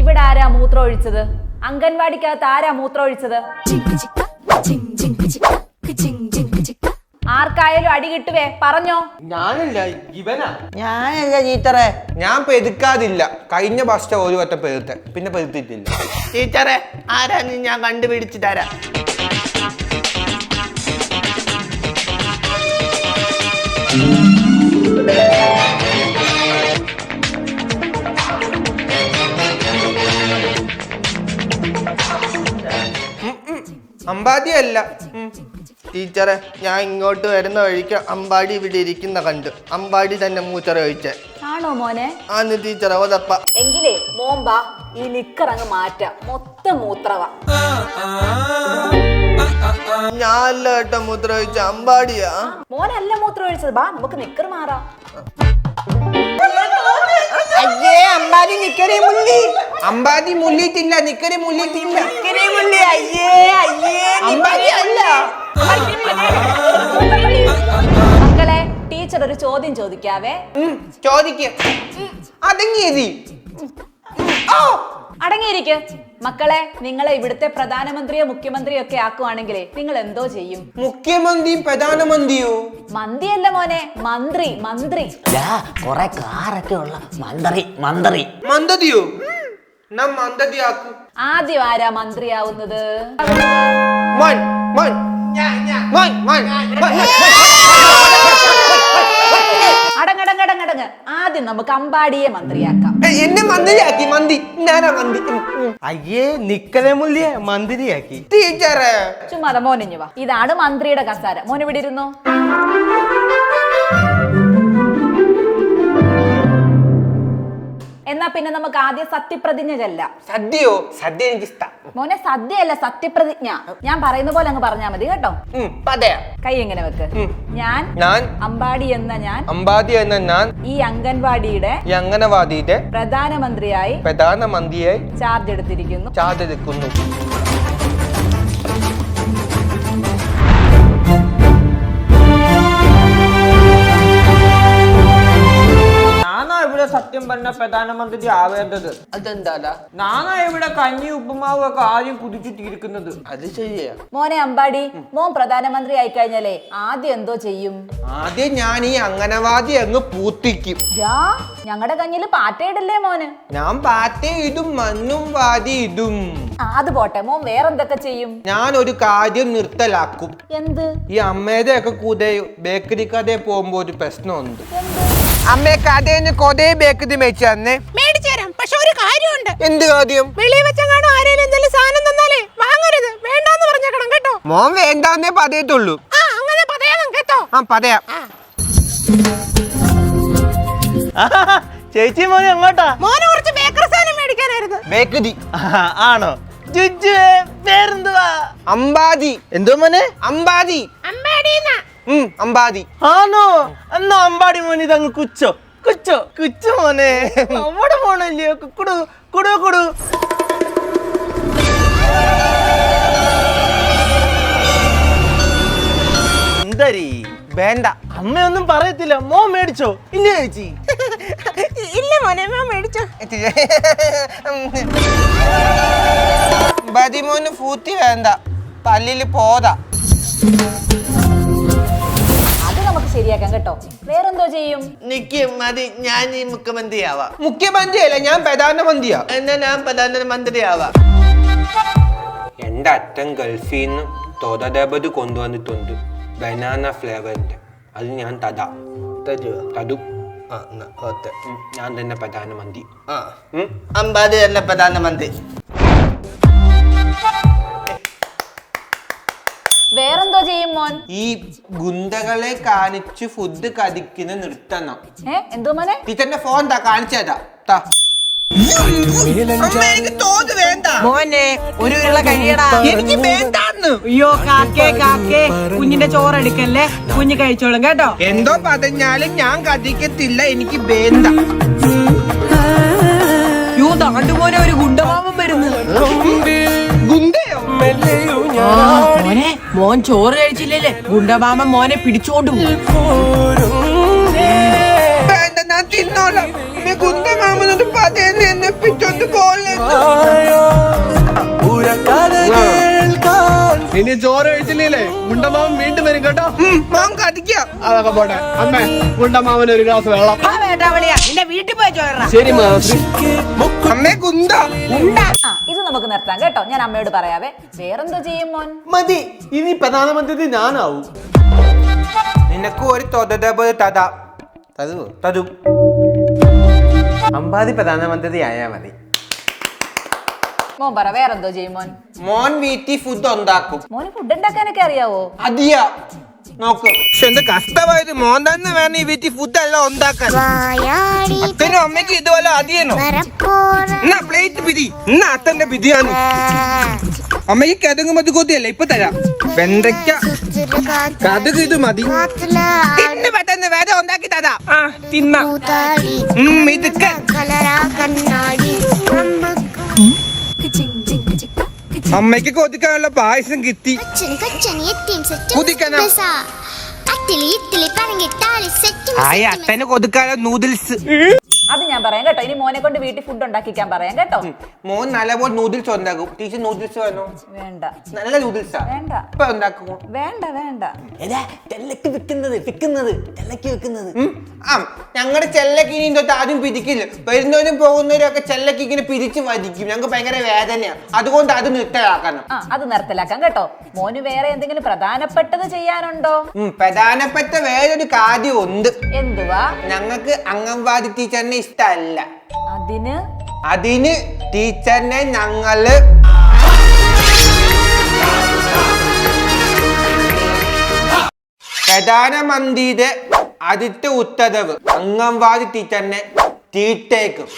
ഇവിടെ ആരാ മൂത്രം ഒഴിച്ചത് അംഗൻവാടിക്കകത്ത് ആരാ മൂത്രം ഒഴിച്ചത് ആർക്കായാലും അടി കിട്ടുവേ പറഞ്ഞോ ഞാനല്ല ഇവനാ ഞാനല്ല ടീച്ചറെ ഞാൻ പെരുക്കാതില്ല കഴിഞ്ഞ ബസ് ഒരു വട്ടം പെരുത്തെ പിന്നെ പെരുത്തിട്ടില്ല ടീച്ചറെ ആരാന്ന് ഞാൻ കണ്ടുപിടിച്ച് അല്ല ഉം. ടീച്ചറെ ഞാൻ ഇങ്ങോട്ട് വരുന്ന വഴിക്ക് അമ്പാടി ഇവിടെ ഇരിക്കുന്ന കണ്ട്. അമ്പാടി തന്നെ മൂച്ചറ ഒഴിച്ചേ. ആണോ മോനെ? ആന്ന് ടീച്ചറെ ഓതപ്പ. എങ്കിലേ മോമ്പാ ഈ നിക്കർ അങ്ങ് മാറ്റ. മൊത്തം മൂത്രവ. ഞാനല്ല കേട്ടോ മൂത്ര ഒഴിച്ച അമ്പാടിയാ. മോനല്ല മൂത്ര ഒഴിച്ചത്. ബാ നമുക്ക് നിക്കർ മാറാം. അയ്യേ അമ്പാടി നിക്കറി മുല്ലി അമ്പാടി മുല്ലിട്ടില്ല നിക്കറി മുല്ലിട്ടില്ല നിക്കറി മുള്ളി. അയ്യേ അയ്യേ മക്കളെ ടീച്ചർ ഒരു ചോദ്യം ചോദിക്കാവേ. ഉം, ചോദിക്ക്. അതെങ്ങി അടങ്ങിയിരിക്ക്. മക്കളെ നിങ്ങളെ ഇവിടുത്തെ പ്രധാനമന്ത്രിയോ മുഖ്യമന്ത്രിയോ ഒക്കെ ആക്കുവാണെങ്കിൽ നിങ്ങൾ എന്തോ ചെയ്യും? മുഖ്യമന്ത്രിയും പ്രധാനമന്ത്രിയോ? മന്ത്രിയല്ല മോനെ മന്ത്രി മന്ത്രി. കൊറേ കാറൊക്കെ ഉള്ള മന്ത്രി മന്ത്രി. മന്ദതിയോ നാം മന്ദതി ആദ്യം ആരാ മന്ത്രിയാവുന്നത്? മോൻ മോൻ. മോൻ മോൻ. അടങ്ങടങ്ങടങ്ങടങ്ങ്. ആദ്യം നമുക്ക് അമ്പാടിയെ മന്ത്രിയാക്കാം. എന്നെ മന്ത്രിയാക്കി മന്തി ഞാനാ മന്തി ഉം, ഉം. അയ്യേ നിക്കരേ മന്ത്രിയാക്കി. ടീച്ചറെ. ചുമ്മാ മോനിഞ്ഞു വാ. ഇതാണ് മന്ത്രിയുടെ കസാര. മോൻ ഇവിടെ ഇരുന്നു? പിന്നെ നമുക്ക് ആദ്യം സത്യപ്രതിജ്ഞ ചെല്ലാം സദ്യയോ? സദ്യ എനിക്ക് ഇഷ്ടം മോനെ സദ്യയല്ല സത്യപ്രതിജ്ഞ. ഞാൻ പറയുന്ന പോലെ അങ്ങ് പറഞ്ഞാ മതി കേട്ടോ? ഉം, പതയാ കൈ എങ്ങനെ വെക്ക്? ഞാൻ ഞാൻ? അമ്പാടി എന്ന ഞാൻ അമ്പാടി എന്ന ഞാൻ? ഈ അംഗൻവാടിയുടെ ഈ അംഗനവാദിയുടെ പ്രധാനമന്ത്രിയായി പ്രധാനമന്ത്രിയായി ചാർജ് എടുത്തിരിക്കുന്നു. ചാതെടുക്കുന്നു പറഞ്ഞ പ്രധാനമന്ത്രി ആവേണ്ടത്? അതെന്താടാ? നാണാ ഇവിടെ കഞ്ഞി ഉപ്പുമാവ് ഒക്കെ ആദ്യം കുതിച്ചിട്ടിരിക്കുന്നത് അത് ശരിയാ. മോനെ അമ്പാടി മോൻ പ്രധാനമന്ത്രി ആയി കഴിഞ്ഞാലേ ആദ്യം എന്തോ ചെയ്യും? ആദ്യം ഞാൻ ഈ അംഗനവാദി അങ്ങ് പൂത്തിക്കും. യാ ഞങ്ങളുടെ കഞ്ഞിൽ പാറ്റയിടല്ലേ മോന്? ഞാൻ പാറ്റ ഇടും മണ്ണും വാതി ഇടും. ആ, അത് പോട്ടെ മോൻ വേറെന്തൊക്കെ ചെയ്യും? ഞാൻ ഒരു കാര്യം നിർത്തലാക്കും. എന്ത്? ഈ അമ്മയുടെ ഒക്കെ കൂടെ ബേക്കറി കടയിൽ പോകുമ്പോ ഒരു പ്രശ്നമുണ്ട്. അമ്മയെ കടയിൽ കൊതേ ബേക്കറി മേടിച്ചു തന്നെ. മേടിച്ചു തരാം. പക്ഷെ ഒരു കാര്യമുണ്ട്. എന്ത് കാര്യം? വെളിയിൽ വെച്ചെങ്ങാണോ ആരെങ്കിലും എന്തെങ്കിലും സാധനം തന്നാലേ വാങ്ങരുത്. വേണ്ടാന്ന് പറഞ്ഞേക്കണം കേട്ടോ. മോൻ വേണ്ടാന്നേ പതയത്തുള്ളൂ. ആ അങ്ങനെ പറയാം കേട്ടോ. ആ പറയാം ചേച്ചി മോനെ എങ്ങോട്ടാ മോനെ കുറച്ച് ബേക്കറി സാധനം മേടിക്കാനായിരുന്നു. ബേക്കതി ആണോ? ജുജു പേരെന്തുവാ അമ്പാതി. എന്തോ മോനെ? അമ്പാതി. അമ്പാടീന്നാ. ഉം അമ്പാതി ആണോ? എന്നാ അമ്പാടി മോനെ ഇതങ്ങ് കുച്ചോ. കുച്ചോ കുച്ചു മോനെ. അവിടെ പോണല്ലയോ കുടു കുടു കുടു. എന്തരി വേണ്ട. അമ്മയൊന്നും പറയത്തില്ല. മോ മേടിച്ചോ. ഇല്ല ചേച്ചി. ഇല്ല മോനെ മോ മേടിച്ചോ. ബദിമോന് ഫൂത്തി വേണ്ട. പല്ലിൽ പോതാ. ശരിയാക്കാം കേട്ടോ. വേറെന്തോ ചെയ്യും? നിക്ക് മതി ഞാൻ ഈ മുഖ്യമന്ത്രി അല്ല ഞാൻ പ്രധാനമന്ത്രിയാ എന്നാ ഞാൻ പ്രധാനമന്ത്രിയാവാ എന്റെ അച്ഛൻ ഗൾഫിൽ നിന്ന് തോതടപത് കൊണ്ടുവന്നിട്ടുണ്ട്. ബനാന ഫ്ലേവറിന്റെ അത് ഞാൻ തതാ തരുവോ? തതും ആ എന്നാ ഓക്കെ. ഉം, ഞാൻ തന്നെ പ്രധാനമന്ത്രി ആ. ഉം. അമ്പാടി തന്നെ പ്രധാനമന്ത്രി വേറെന്തോ ചെയ്യും മോൻ ഈ ഗുണ്ടകളെ കാണിച്ച് ഫുഡ് കടിക്കുന്ന നിർത്തണം. ഏ എന്തോ മോനെ? ടീച്ചറിന്റെ ഫോൺ താ കാണിച്ചതാ താ മോനെ ഒരു ഉരുള കഴിയടാ. എനിക്ക് വേണ്ടാന്ന്. അയ്യോ കാക്കേ കാക്കേ. കുഞ്ഞിന്റെ ചോറെടുക്കല്ലേ കുഞ്ഞ് കഴിച്ചോളും കേട്ടോ? എന്തോ പറഞ്ഞാലും ഞാൻ കഥിക്കത്തില്ല എനിക്ക് വേണ്ട. യോ ഒരു ഗുണ്ടമാമൻ വരുന്നു. ഗുണ്ടയോ? മോൻ ചോറ് കഴിച്ചില്ലല്ലേ? ഗുണ്ടമാമ മോനെ പിടിച്ചോണ്ട് ഇനി ചോറ് കഴിച്ചില്ലേ ഗുണ്ടമാമൻ വീണ്ടും വരും കേട്ടോ. മാം കടിക്കാം. അതൊക്കെ പോട്ടെ. അമ്മ ഗുണ്ടമാമൻ ഒരു ഗ്ലാസ് വെള്ളം. നിന്റെ വീട്ടിൽ പോയി ചോറ ശരി അമ്മേ ഗുണ്ട. ഗുണ്ട. നമുക്ക് നിർത്താം കേട്ടോ. ഞാൻ അമ്മയോട് പറയാവേ. വേറെന്തോ ചെയ്യും മോൻ? മതി. ഇനി പ്രധാനമന്ത്രി ഞാനാവും. നിനക്ക് ഒരു തതു. അമ്പാതി പ്രധാനമന്ത്രി ആയാ മതി. മോൻ പറ വേറെന്തോ ചെയ്യും മോൻ? മോൻ വീട്ടിൽ ഫുഡ് ഉണ്ടാക്കും. മോന് ഫുഡ് ഉണ്ടാക്കാനൊക്കെ അറിയാവോ? അതിയാ നോക്ക്. പക്ഷെ എന്ത് കഷ്ടമായത് മോൻ തന്നെ വേണം ഈ വീട്ടിൽ ഫുഡ് എല്ലാം ഉണ്ടാക്കാൻ. അച്ഛനും അമ്മയ്ക്ക് ഇതുപോലെ അതിയനോ എന്നാ പ്ലേറ്റ് പിരി എന്നാ അത്തന്റെ പിരിയാണ് അമ്മയ്ക്ക് കതുങ്ങ് മതി കൊതിയല്ലേ ഇപ്പൊ തരാം. വെണ്ടയ്ക്ക. കതുക് ഇത് മതി. തിന്നു പെട്ടെന്ന് വേറെ ഉണ്ടാക്കി തരാം. ആ തിന്ന. ഇതൊക്കെ അമ്മയ്ക്ക് കൊതിക്കാനുള്ള പായസം കിട്ടി. കൊതിക്കാനാ? അത്തന് കൊതുക്കാനുള്ള നൂഡിൽസ് ഞാൻ പറയാം കേട്ടോ. ഇനി മോനെ കൊണ്ട് വീട്ടിൽ ഫുഡ് ഉണ്ടാക്കിക്കാൻ പറയാം കേട്ടോ. മോൻ നല്ലപോലെ നൂഡിൽസ് ഉണ്ടാക്കും. ടീച്ചർ നൂഡിൽസ് വേണോ? വേണ്ട. നല്ല നൂഡിൽസാ വേണ്ട. ഇപ്പൊ ഉണ്ടാക്കുമോ വേണ്ട വേണ്ട. ഏതാ? തെല്ലക്ക് വെക്കുന്നത് വെക്കുന്നത് തെല്ലക്ക് വെക്കുന്നത് ആ ഞങ്ങളുടെ ചെല്ലക്ക് ഇനി തൊട്ട് ആദ്യം പിരിക്കില്ല വരുന്നവരും പോകുന്നവരും ഒക്കെ ചെല്ലക്ക് ഇങ്ങനെ പിരിച്ച് വരിക്കും ഞങ്ങൾക്ക് ഭയങ്കര വേദനയാണ് അതുകൊണ്ട് അത് നിർത്തലാക്കണം. ആ അത് നിർത്തലാക്കാം കേട്ടോ. മോന് വേറെ എന്തെങ്കിലും പ്രധാനപ്പെട്ടത് ചെയ്യാനുണ്ടോ? പ്രധാനപ്പെട്ട വേറൊരു കാര്യം ഉണ്ട് എന്തുവാ? ഞങ്ങൾക്ക് അംഗൻവാടി ടീച്ചറിനെ ഇഷ്ടമല്ല അതിന്? അതിന് ടീച്ചറിനെ ഞങ്ങൾ പ്രധാനമന്ത്രിയുടെ ആദ്യത്തെ ഉത്തരവ് അംഗൻവാടി ടീച്ചറിനെ തീറ്റേക്കും.